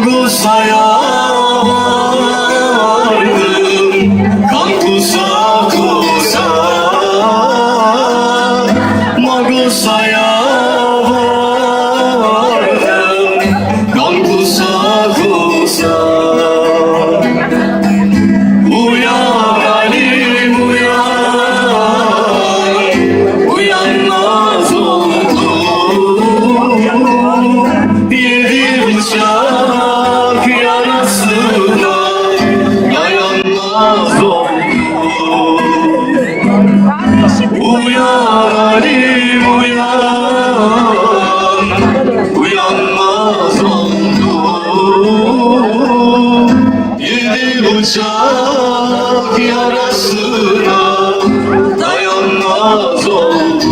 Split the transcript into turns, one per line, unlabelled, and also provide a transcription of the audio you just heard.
Magusa'ya vardım Kan kusa kusa Magusa'ya vardım Kan kusa Uyan Halim uyan Yedi yaz olur Uyarim uyan. Uyanmaz oldu Yedi bıçak yarasına Dayanmaz oldu